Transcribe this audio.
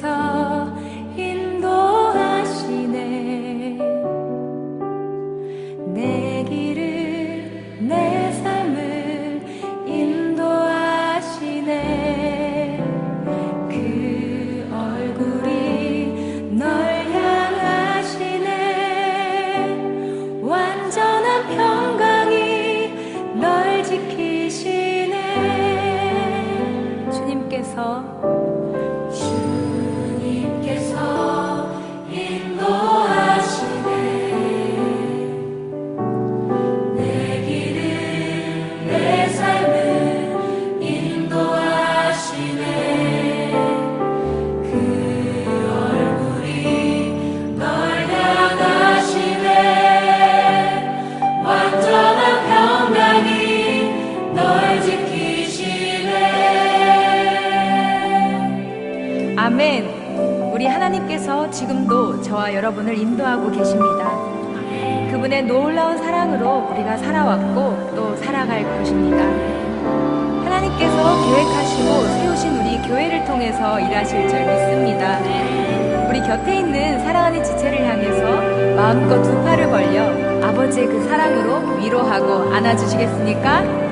So. 하나님께서 지금도 저와 여러분을 인도하고 계십니다. 그분의 놀라운 사랑으로 우리가 살아왔고 또 살아갈 것입니다. 하나님께서 계획하시고 세우신 우리 교회를 통해서 일하실 줄 믿습니다. 우리 곁에 있는 사랑하는 지체를 향해서 마음껏 두 팔을 벌려 아버지의 그 사랑으로 위로하고 안아주시겠습니까?